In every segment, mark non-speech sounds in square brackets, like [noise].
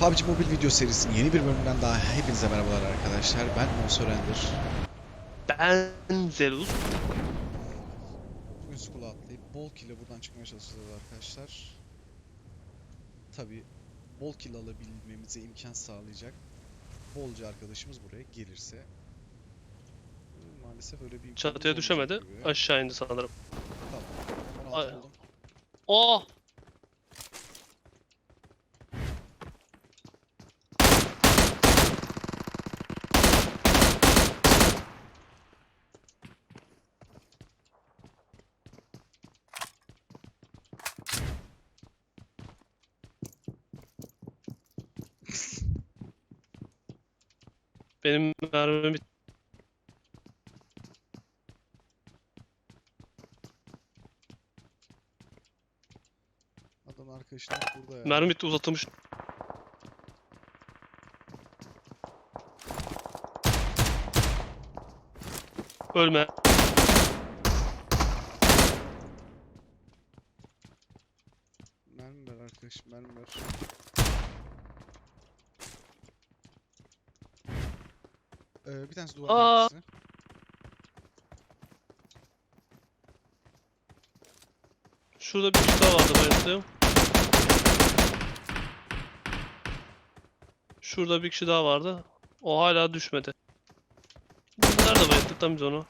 PUBG Mobile video serisinin yeni bir bölümünden daha hepinize merhabalar arkadaşlar. Ben Monster Ender. Ben Zelus. Bugün school'a atlayıp bol kill buradan çıkmaya çalışacağız arkadaşlar. Tabi bol kill alabilmemize imkan sağlayacak bolca arkadaşımız buraya gelirse. Maalesef öyle bir Çatıya düşemedi. gibi. Aşağı indi sanırım. Tamam. 16 Ay-. Oh! Benim mermim bit- Adam arkadaşlar burada ya. mermi bitti uzatılmış. Ölme. Mermi ver arkadaş, mermi ver. Ee, bir tanesi duvar Aa! arkası. Şurada bir kişi daha vardı bayılttığım. Şurada bir kişi daha vardı. O hala düşmedi. Nerede bayılttık lan biz onu?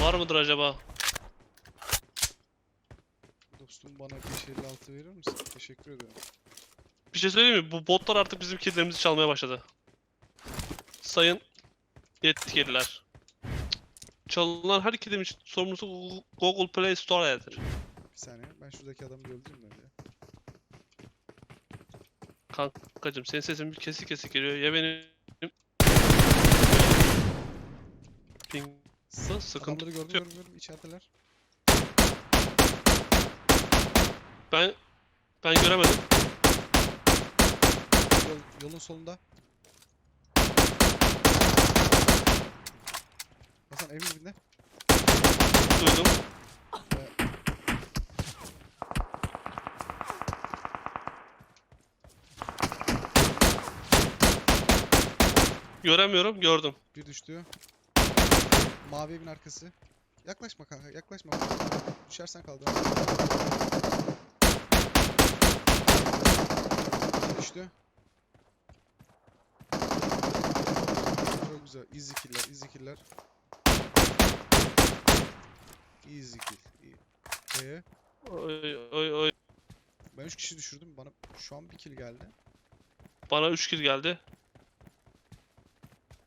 Var mıdır acaba? Bana 556 verir misin? Teşekkür ederim. Bir şey söyleyeyim mi? Bu botlar artık bizim killerimizi çalmaya başladı. Sayın yetkililer. Çalınan her killim için sorumlusu Google- Play Store'dadır. Bir saniye, ben şuradaki adamı bir öldüreyim de ya. Kankacım senin sesin bir kesik kesik geliyor. Ya benim... Ping... Sıkıntı Adamları gördüm, yok. gördüm, gördüm. İçerideler. Ben... Ben göremedim. Yol, yolun solunda. Hasan evin dibinde. Duydum. Göremiyorum, gördüm. Bir düştü. Mavi evin arkası. Yaklaşma kanka, yaklaşma. Düşersen kaldı. Düştü. Çok güzel. Easy killer, easy killer. Easy kill. Ee, Oy oy oy. ben 3 kişi düşürdüm. Bana şu an bir kill geldi. Bana 3 kill geldi.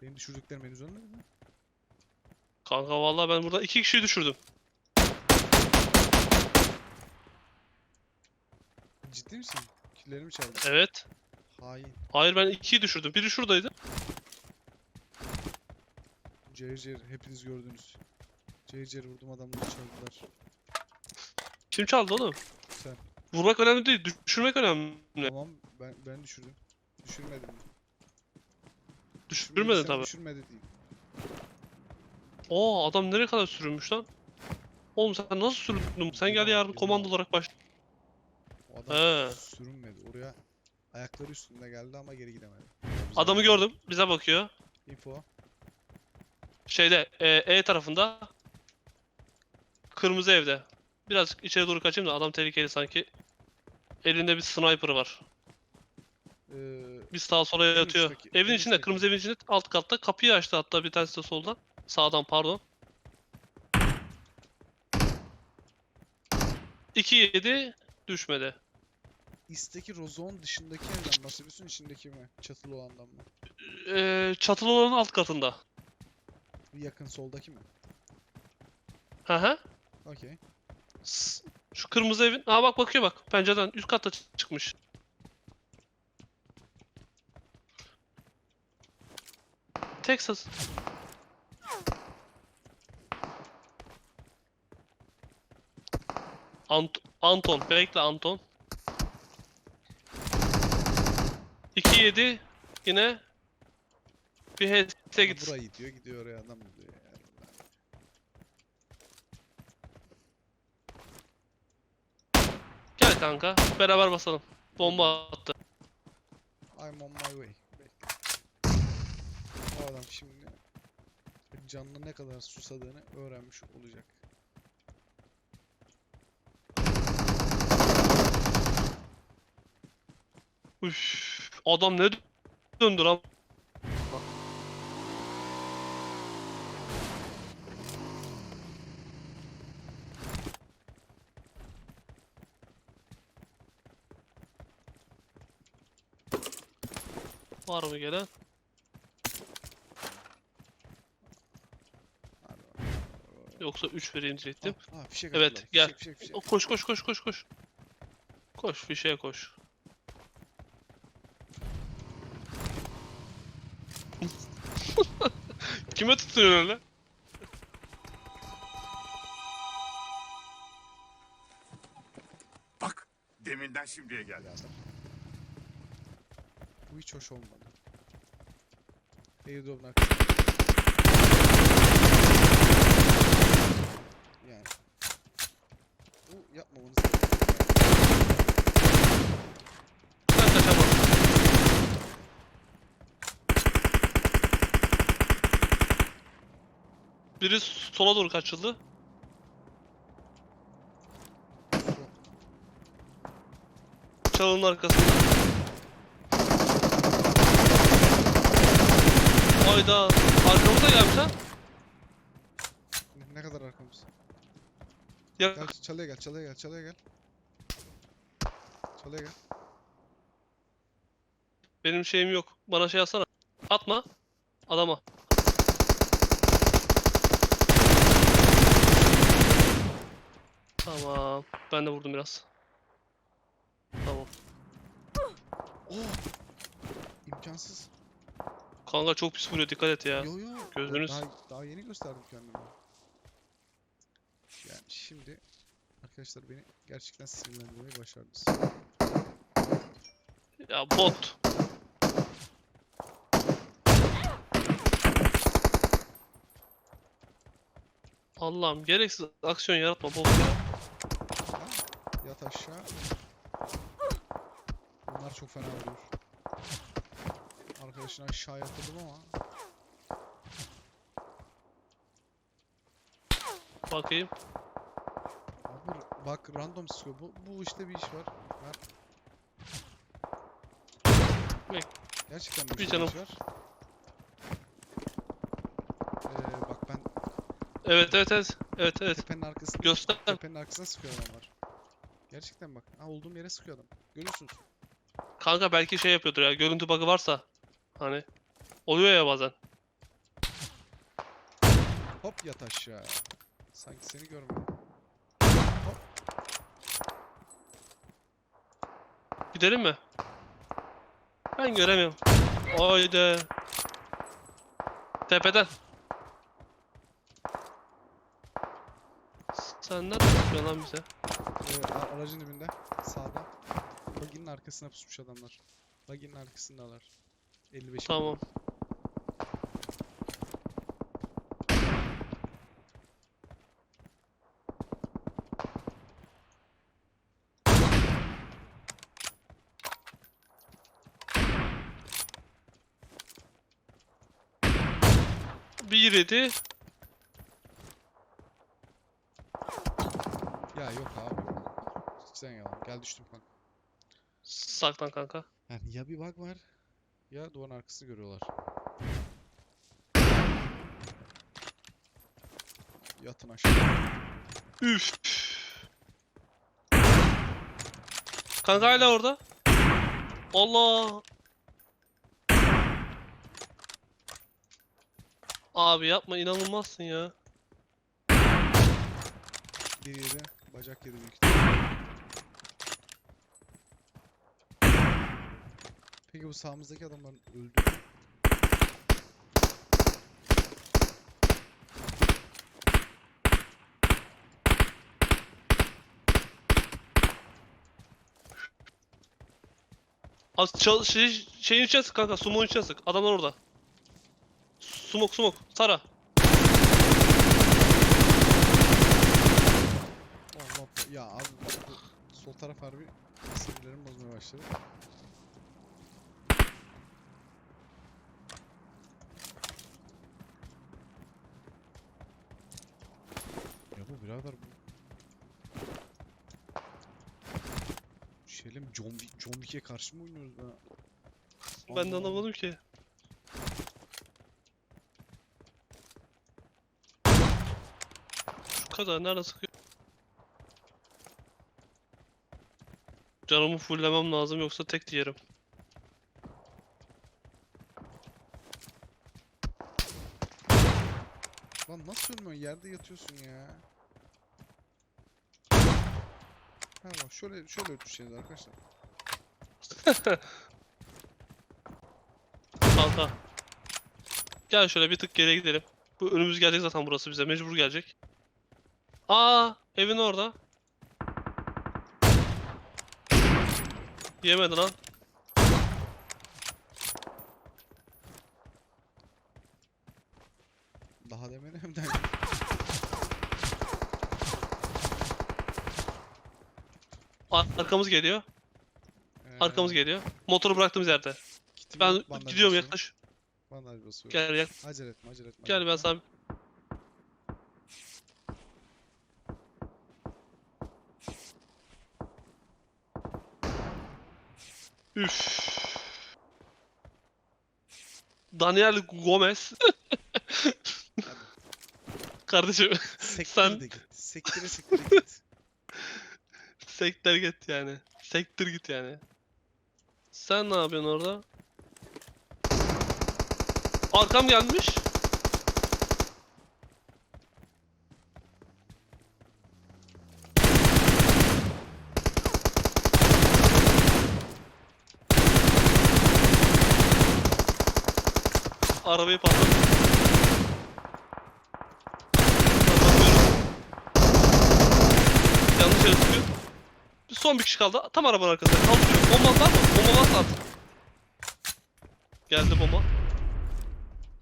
Benim düşürdüklerim henüz ölmedi mi? Kanka vallahi ben burada 2 kişiyi düşürdüm. Ciddi misin? Killerimi çaldı. Evet. Hain. Hayır ben 2'yi düşürdüm. Biri şuradaydı. Cehir cehir hepiniz gördünüz. Cehir cehir vurdum adamları çaldılar. Kim çaldı oğlum? Sen. Vurmak önemli değil, düşürmek önemli. Tamam ben ben düşürdüm. Düşürmedim. Düşürmedin tabi. Düşürmedi değil. Oo adam nereye kadar sürünmüş lan? Oğlum sen nasıl süründün? Sen gel Bilmem, yarın komando olarak baş. O adam He. sürünmedi. Oraya ayakları üstünde geldi ama geri gidemedi. Adamı gördüm. Bize bakıyor. Info. Şeyde e, E tarafında. Kırmızı evde. Birazcık içeri doğru kaçayım da adam tehlikeli sanki. Elinde bir sniper var. Ee, Bir sağa sola yatıyor. üstteki- Evin içinde, üstteki. kırmızı evin içinde alt katta. Kapıyı açtı hatta bir tanesi de soldan. Sağdan pardon. 2 yedi düşmedi. İsteki rozon dışındaki evden bahsediyorsun içindeki mi? Çatılı olandan mı? Ee, çatılı olanın alt katında. Bir yakın soldaki mi? Hı hı. Okey. S- Şu kırmızı evin. Aa bak bakıyor bak. Pencereden üst katta çı- çıkmış. Texas. Ant Anton. Bekle Anton. 2-7 yine bir HS'e git. burayı diyor gidiyor oraya adam diyor yani. kanka. Beraber basalım. Bomba attı. I'm on my way. Bekle. O adam şimdi canlı ne kadar susadığını öğrenmiş olacak. Üf, adam ne döndü lan? Var mı gelen? Yoksa 3 vereyim diyecektim. Aa, aa, fişek Evet, attılar. gel. Fişek, fişek, fişek. Koş koş koş koş koş. Koş fişeye koş. Kime tutuyorsun öyle? Bak, deminden şimdiye geldi. Birader. Bu hiç hoş olmadı. Airdrop'un arkasında. Yani. Bu yapmamanız gerekiyor. Ben kaçamam. Biri sola doğru kaçıldı. Çalının arkasında. Hayda. Arkamıza gelmiş ha. Ne, kadar arkamız? Ya Gel çalıya gel, çalıya gel, çalıya gel. Çalıya gel. benim şeyim yok. Bana şey atsana. Atma. Adama. Tamam. Ben de vurdum biraz. Tamam. Oh! İmkansız. Kanka çok pis vuruyor dikkat et ya. Yo yo. Gözünüz- Daha, daha yeni gösterdim kendimi. Yani şimdi arkadaşlar beni gerçekten sinirlendirmeyi başardınız. Ya bot. Allah'ım gereksiz aksiyon yaratma bot ya. Yat aşağı. Bunlar çok fena vuruyor. Arkadaşını aşağı yatırdım ama Bakayım. Abi bak random sıkıyor. Bu, bu işte bir iş var. Ver. Bek. Gerçekten Bir bir canım. iş var. Ee, bak ben Evet evet evet. Evet evet. tepenin arkasında Göster. tepenin arkasına sıkıyor adamlar. Gerçekten bak. Ha olduğum yere sıkıyor adam. Görüyorsunuz. Kanka belki şey yapıyordur ya. Görüntü bug'ı varsa. Hani. Oluyor ya bazen. Hop yat aşağı. Sanki seni görmüyorum. Gidelim mi? Ben göremiyorum. Haydi. Tepeden. Sen nereden bakıyorsun lan bize? A- aracın dibinde. Sağda. Buggy'nin arkasına pusmuş adamlar. Buggy'nin arkasındalar. 55 Tamam. Bir yedi. Ya yok abi. Sen yalan. Gel düştüm kanka. Saklan kanka. Yani ya bir bug var ya duvarın arkasını görüyorlar. Yatın aşağı. Üf. Kanka hala orada. Allah. Abi yapma inanılmazsın ya. Bir yedi. Bacak yedi büyük ihtimalle. Peki bu sağımızdaki adamların öldü? Az çal şey, şeyin içine sık kanka, sumo'nun içine sık. Adamlar orada. Sumok sumok. Sara. Allah ya abi bu sol taraf harbi sinirlerimi bozmaya başladı. Birader bu. Şeyle mi John Wick, John Wick'e karşı mı oynuyoruz be? Ben de Allah anlamadım ki. Şu kadar nerede sıkıyor? Canımı fulllemem lazım yoksa tek yerim. Lan nasıl ölmüyorsun? Yerde yatıyorsun ya. Ha bak şöyle şöyle ötüşeceğiz arkadaşlar. [laughs] Kanka. Gel şöyle bir tık geriye gidelim. Bu önümüz gelecek zaten burası bize mecbur gelecek. Aa, evin orada. Yemedi lan. Daha demene hem de Ar- Arkamız geliyor. Arkamız Ee, geliyor. Motoru bıraktığımız yerde. kitim Ben bandaj gidiyorum basıyorum. yaklaş. Bandaj basıyorum. Gel gel. Acele etme acele etme. Gel ben sana Üf. Daniel Gomez. [laughs] Kardeşim Sektir sen- de git. Sektire sektire git. Sektir git yani. Sektir git yani. Sen ne yapıyorsun orada? Arkam gelmiş. Arabayı patlat. Patlatıyorum. Yanlış yere. Son bir kişi kaldı. Tam arabanın arkasında. Kaldırıyor. Bomba var mı? Bomba varsa at. Geldi bomba.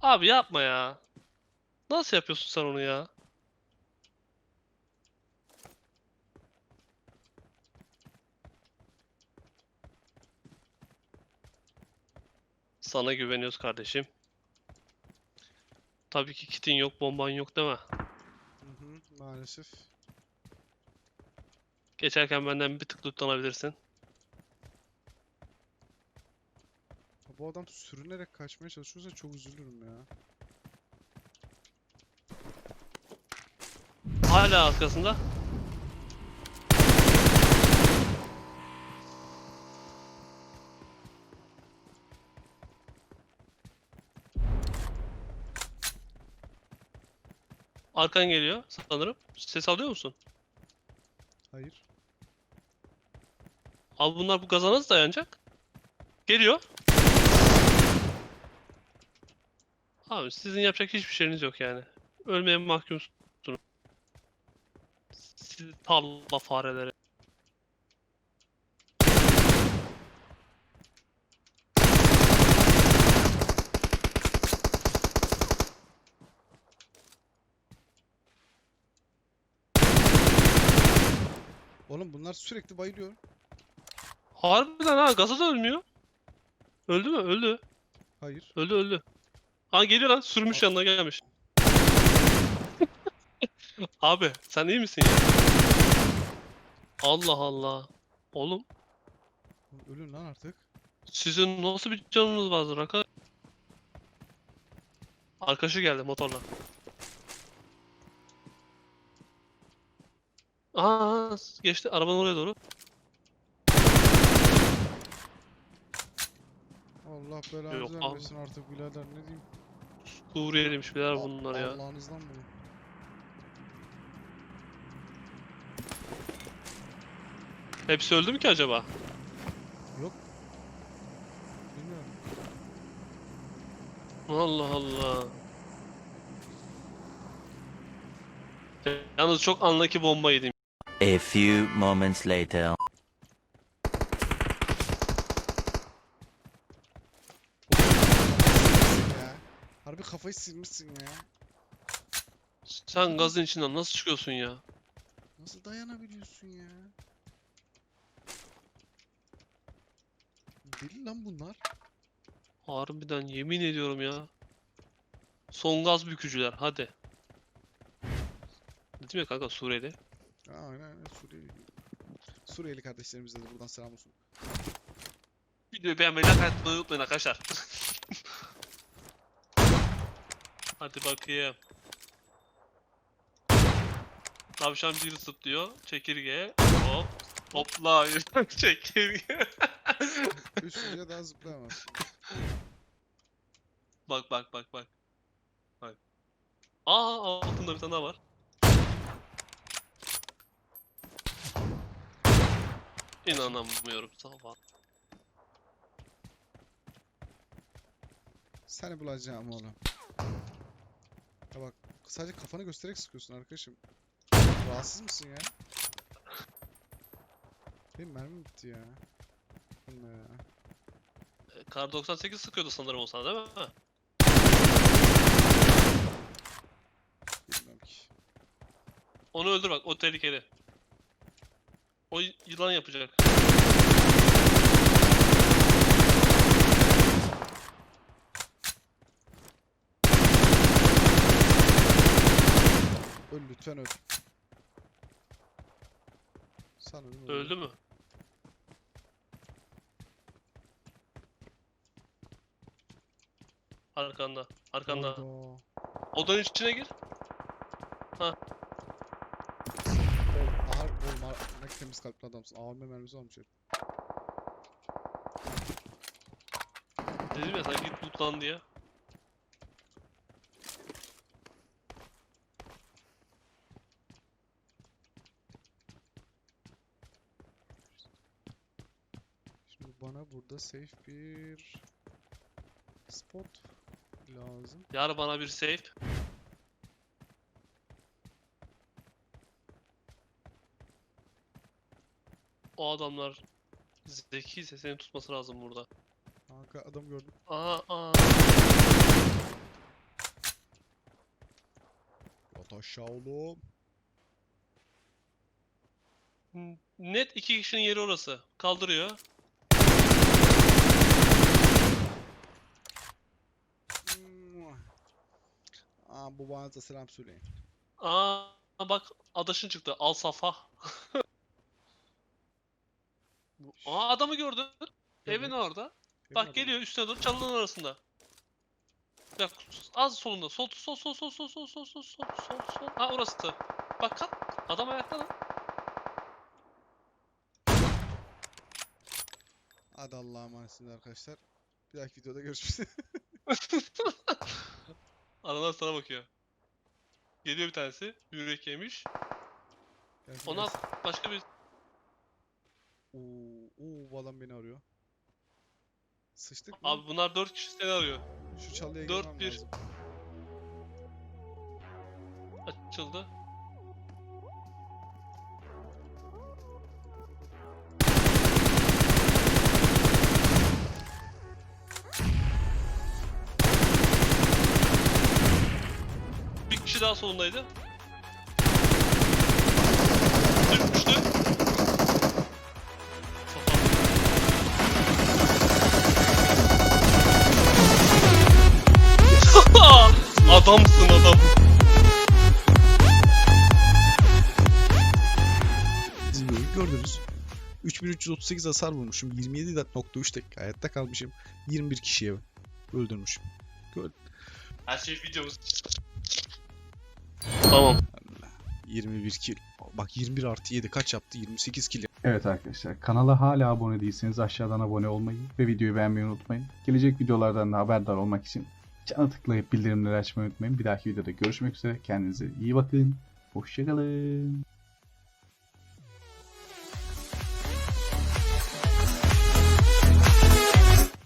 Abi yapma ya. Nasıl yapıyorsun sen onu ya? Sana güveniyoruz kardeşim. Tabii ki kitin yok, bomban yok değil mi? Hı hı, maalesef. Geçerken benden bir tık lootlanabilirsin. Bu adam sürünerek kaçmaya çalışıyorsa çok üzülürüm ya. Hala arkasında. Arkan geliyor sanırım. Ses alıyor musun? Hayır. Al bunlar bu gaza nasıl dayanacak? Geliyor. Abi sizin yapacak hiçbir şeyiniz yok yani. Ölmeye mahkumsunuz. Siz tarla fareleri. Oğlum bunlar sürekli bayılıyor. Harbiden ha gaza da ölmüyor. Öldü mü? Öldü. Hayır. Öldü öldü. Ha geliyor lan sürmüş yanına gelmiş. [laughs] Abi sen iyi misin ya? Allah Allah. Oğlum Ölün lan artık. sizin nasıl bir canınız vardır arkadaş? Arkadaşı geldi motorla. Aa geçti arabanın oraya doğru. Allah belanızı Yok, vermesin artık birader ne diyeyim. Suriyeliymiş birader A- bunlar ya. Allah'ınızdan bulun. Hepsi öldü mü ki acaba? Yok. Bilmiyorum. Allah Allah. Yalnız çok anlaki bomba yedim. A few moments later. Silmişsin ya. Harbi kafayı silmişsin ya. Sen gazın içinden nasıl çıkıyorsun ya? Nasıl dayanabiliyorsun ya? Deli lan bunlar. Harbiden yemin ediyorum ya. Son gaz bükücüler hadi. Dedim ya kanka Suriyeli. Aa, aynen aynen Suriyeli. Suriyeli kardeşlerimize de buradan selam olsun. Videoyu beğenmeyi, like atmayı unutmayın arkadaşlar. [laughs] Hadi bakayım. Tavşan bir zıplıyor. Çekirge. Hop. Hopla. [laughs] Çekirge. Üstüne daha zıplayamaz. bak bak bak bak. Bak. Aa altında bir tane daha var. İnanamıyorum sabah. Seni bulacağım oğlum. Ya bak sadece kafanı göstererek sıkıyorsun arkadaşım. Rahatsız mısın ya? Benim mermim bitti ya. Ne ya? Kar 98 sıkıyordu sanırım o sana değil mi? Bilmiyorum ki. Onu öldür bak o tehlikeli. O y- yılan yapacak. Öl lütfen öl. Sanırım öldü. Öldü mü? Arkanda. Arkanda. Orada. Odanın içine gir. Oğlum, Ahar, oğlum ne temiz kalpli adamsın. AVM mermisi almış herif. Dedim ya sen git lootlan diye. Şimdi bana burada safe bir spot lazım. Yar bana bir safe. O adamlar zekiyse seni tutması lazım burada. Kanka adam gördüm. Aa aa. Yat aşağı oğlum. Net iki kişinin yeri orası. Kaldırıyor. Aa bu bana da selam söyleyin. Aa bak adaşın çıktı. Al safa. [laughs] Aa adamı gördün. Evin orada. Bak adam. geliyor üstüne doğru çalının arasında. Bak az solunda. Sol sol sol sol sol sol sol sol sol sol sol. Ha orası. Bak kalk. Adam ayakta lan. Hadi Allah'a emanetsiniz arkadaşlar. Bir dahaki videoda görüşürüz. [laughs] [laughs] Aralar sana bakıyor. Geliyor bir tanesi. Yürek yemiş. Gelsin. başka bir Oo, oo bu adam beni arıyor. Sıçtık mı? Abi bunlar dört kişi seni arıyor. Şu çalıya dört girmem bir. lazım. Açıldı. Daha solundaydı. Düşmüştü. [laughs] Adamsın adam. Gördünüz. 3338 hasar vurmuşum. 27.3 dakika hayatta kalmışım. 21 kişiye öldürmüşüm. Her şey videomuz. Tamam. 21 kill. Bak 21 artı 7 kaç yaptı? 28 kill. Evet arkadaşlar kanala hala abone değilseniz aşağıdan abone olmayı ve videoyu beğenmeyi unutmayın. Gelecek videolardan da haberdar olmak için cana tıklayıp bildirimleri açmayı unutmayın. Bir dahaki videoda görüşmek üzere. Kendinize iyi bakın. Hoşçakalın.